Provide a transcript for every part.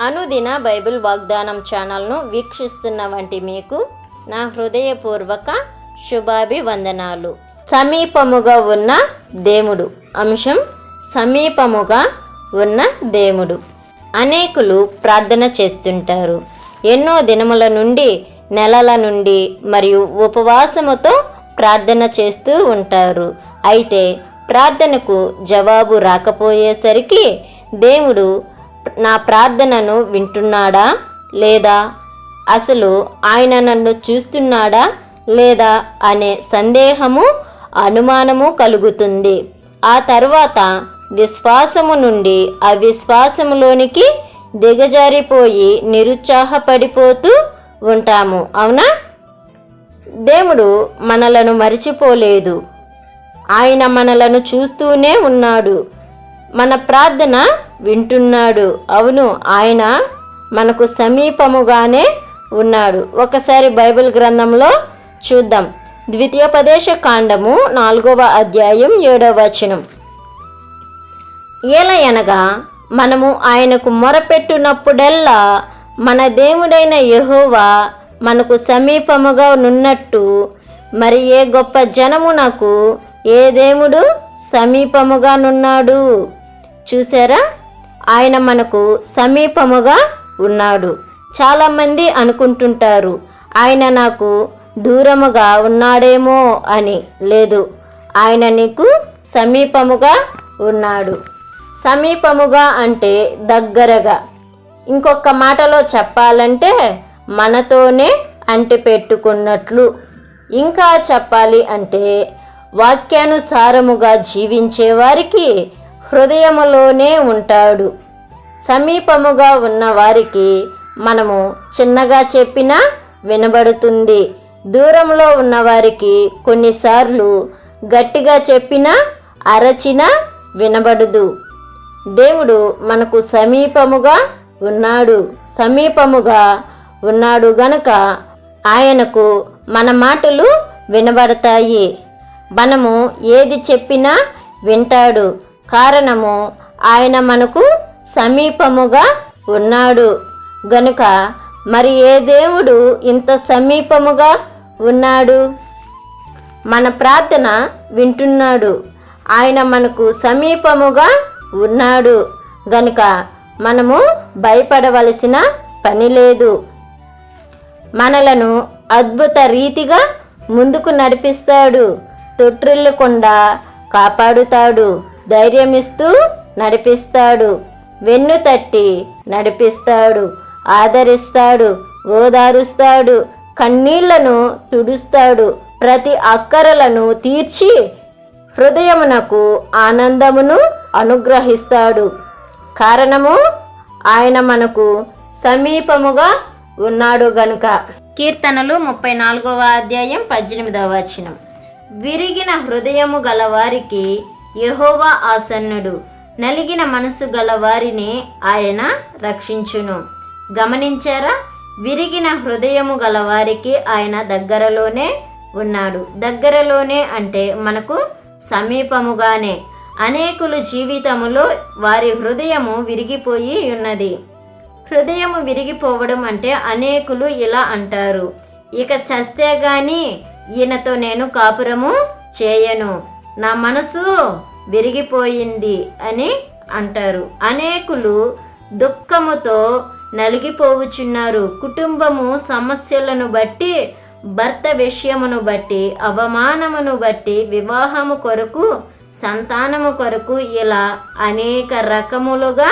అనుదిన బైబిల్ వాగ్దానం ఛానల్ను వీక్షిస్తున్న వంటి మీకు నా హృదయపూర్వక శుభాభివందనాలు. సమీపముగా ఉన్న దేవుడు. అంశం సమీపముగా ఉన్న దేవుడు. అనేకులు ప్రార్థన చేస్తుంటారు. ఎన్నో దినముల నుండి నెలల నుండి మరియు ఉపవాసముతో ప్రార్థన చేస్తూ ఉంటారు. అయితే ప్రార్థనకు జవాబు రాకపోయేసరికి దేవుడు నా ప్రార్థనను వింటున్నాడా లేదా? అసలు ఆయన నన్ను చూస్తున్నాడా లేదా అనే సందేహము అనుమానము కలుగుతుంది. ఆ తర్వాత విశ్వాసము నుండి అవిశ్వాసములోనికి దిగజారిపోయి నిరుత్సాహపడిపోతూ ఉంటాము. అవునా? దేవుడు మనలను మరిచిపోలేదు. ఆయన మనలను చూస్తూనే ఉన్నాడు. మన ప్రార్థన వింటున్నాడు. అవును ఆయన మనకు సమీపముగానే ఉన్నాడు. ఒకసారి బైబిల్ గ్రంథంలో చూద్దాం. ద్వితీయోపదేశ కాండము నాలుగవ అధ్యాయం ఏడవ వచనం. ఏలయనగా మనము ఆయనకు మొరపెట్టునప్పుడెల్లా మన దేవుడైన యహోవా మనకు సమీపముగా నున్నట్టు మరి ఏ గొప్ప జనమునకు ఏ దేవుడు సమీపముగా నున్నాడు? చూసారా? ఆయన మనకు సమీపముగా ఉన్నాడు. చాలామంది అనుకుంటుంటారు ఆయన నాకు దూరముగా ఉన్నాడేమో అని. లేదు ఆయన నీకు సమీపముగా ఉన్నాడు. సమీపముగా అంటే దగ్గరగా. ఇంకొక మాటలో చెప్పాలంటే మనతోనే అంటిపెట్టుకున్నట్లు ఇంకా చెప్పాలి అంటే వాక్యానుసారముగా జీవించే వారికి హృదయములోనే ఉంటాడు. సమీపముగా ఉన్న వారికి మనము చిన్నగా చెప్పినా వినబడుతుంది. దూరంలో ఉన్నవారికి కొన్నిసార్లు గట్టిగా చెప్పినా అరచినా వినబడదు. దేవుడు మనకు సమీపముగా ఉన్నాడు. సమీపముగా ఉన్నాడు గనుక ఆయనకు మన మాటలు వినబడతాయి. మనము ఏది చెప్పినా వింటాడు. కారణము ఆయన మనకు సమీపముగా ఉన్నాడు. గనుక మరి ఏ దేవుడు ఇంత సమీపముగా ఉన్నాడు? మన ప్రార్థన వింటున్నాడు. ఆయన మనకు సమీపముగా ఉన్నాడు. గనుక మనము భయపడవలసిన పని లేదు. మనలను అద్భుత రీతిగా ముందుకు నడిపిస్తాడు. తొట్రిల్లకుండా కాపాడుతాడు. ధైర్యమిస్తూ నడిపిస్తాడు. వెన్ను తట్టి నడిపిస్తాడు. ఆదరిస్తాడు. ఓదారుస్తాడు. కన్నీళ్ళను తుడుస్తాడు. ప్రతి అక్కరలను తీర్చి హృదయమునకు ఆనందమును అనుగ్రహిస్తాడు. కారణము ఆయన మనకు సమీపముగా ఉన్నాడు గనుక. కీర్తనలు ముప్పై నాలుగవ అధ్యాయం పద్దెనిమిదవ వచనం. విరిగిన హృదయము గలవారికి యహోవా ఆసన్నుడు. నలిగిన మనసు గలవారిని ఆయన రక్షించును. గమనించారా? విరిగిన హృదయము గలవారికి ఆయన దగ్గరలోనే ఉన్నాడు. దగ్గరలోనే అంటే మనకు సమీపముగానే. అనేకులు జీవితములో వారి హృదయము విరిగిపోయి ఉన్నది. హృదయము విరిగిపోవడం అంటే అనేకులు ఇలా అంటారు. ఇక చస్తే గాని ఈయనతో నేను కాపురము చేయను. నా మనసు విరిగిపోయింది అని అంటారు. అనేకులు దుఃఖముతో నలిగిపోవుచున్నారు. కుటుంబము సమస్యలను బట్టి భర్త విషయమును బట్టి అవమానమును బట్టి వివాహము కొరకు సంతానము కొరకు ఇలా అనేక రకములుగా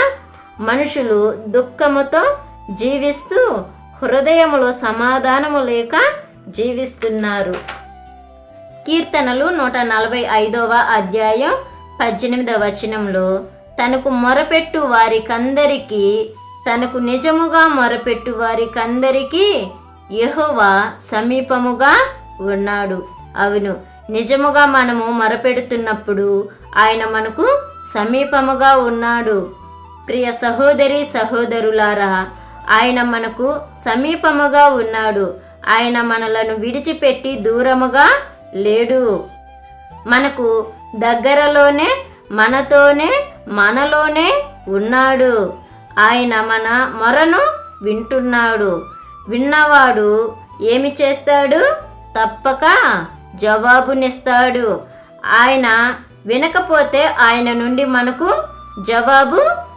మనుషులు దుఃఖముతో జీవిస్తూ హృదయములో సమాధానము లేక జీవిస్తున్నారు. కీర్తనలు నూట నలభై ఐదవ అధ్యాయం పద్దెనిమిదవ వచనంలో తనకు మొరపెట్టు వారికందరికీ తనకు నిజముగా మొరపెట్టు వారికందరికీ యహోవా సమీపముగా ఉన్నాడు. అవును నిజముగా మనము మొరపెడుతున్నప్పుడు ఆయన మనకు సమీపముగా ఉన్నాడు. ప్రియ సహోదరి సహోదరులారా ఆయన మనకు సమీపముగా ఉన్నాడు. ఆయన మనలను విడిచిపెట్టి దూరముగా లేడు. మనకు దగ్గరలోనే మనతోనే మనలోనే ఉన్నాడు. ఆయన మన మొరను వింటున్నాడు. విన్నవాడు ఏమి చేస్తాడు? తప్పక జవాబునిస్తాడు. ఆయన వినకపోతే ఆయన నుండి మనకు జవాబు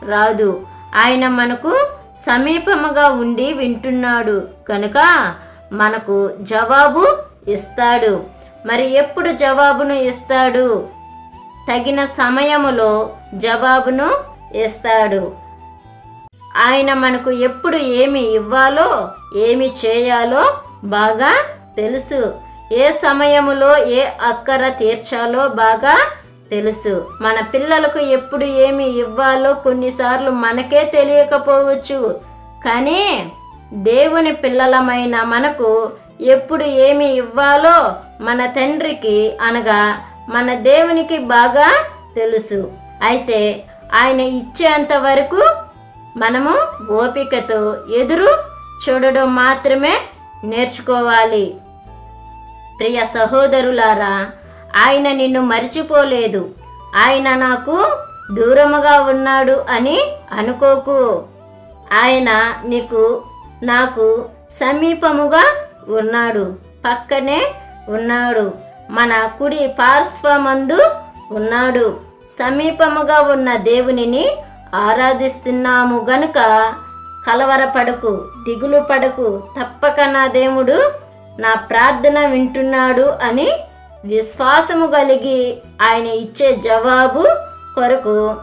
రాదు. ఆయన మనకు సమీపముగా ఉండి వింటున్నాడు. కనుక మనకు జవాబు ఇస్తాడు. మరి ఎప్పుడు జవాబును ఇస్తాడు? తగిన సమయములో జవాబును ఇస్తాడు. ఆయన మనకు ఎప్పుడు ఏమి ఇవ్వాలో ఏమి చేయాలో బాగా తెలుసు. ఏ సమయములో ఏ అక్కర తీర్చాలో బాగా తెలుసు. మన పిల్లలకు ఎప్పుడు ఏమి ఇవ్వాలో కొన్నిసార్లు మనకే తెలియకపోవచ్చు. కానీ దేవుని పిల్లలమైన మనకు ఎప్పుడు ఏమి ఇవ్వాలో మన తండ్రికి అనగా మన దేవునికి బాగా తెలుసు. అయితే ఆయన ఇచ్చేంత వరకు మనము ఓపికతో ఎదురు చూడడం మాత్రమే నేర్చుకోవాలి. ప్రియ సహోదరులారా ఆయన నిన్ను మర్చిపోలేదు. ఆయన నాకు దూరముగా ఉన్నాడు అని అనుకోకు. ఆయన నీకు నాకు సమీపముగా ఉన్నాడు. పక్కనే ఉన్నాడు. మన కుడి పార్శ్వమందు ఉన్నాడు. సమీపముగా ఉన్న దేవునిని ఆరాధిస్తున్నాము గనుక కలవరపడకు దిగులు పడకు. తప్పక నా దేవుడు నా ప్రార్థన వింటున్నాడు అని విశ్వాసము కలిగి ఆయన ఇచ్చే జవాబు కొరకు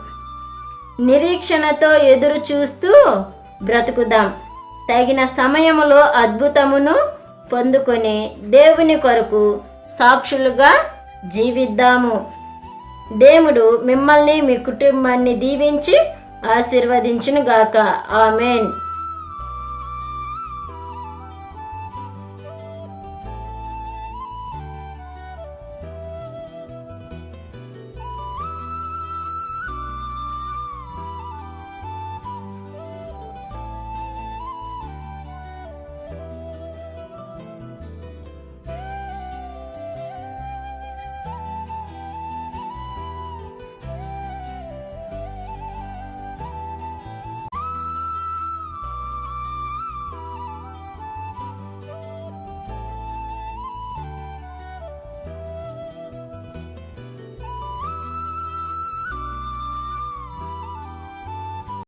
నిరీక్షణతో ఎదురు చూస్తూ బ్రతుకుదాం. తగిన సమయములో అద్భుతమును పొందుకొని దేవుని కొరకు సాక్షులుగా జీవిద్దాము. దేవుడు మిమ్మల్ని మీ కుటుంబాన్ని దీవించి ఆశీర్వదించునుగాక. ఆమెన్.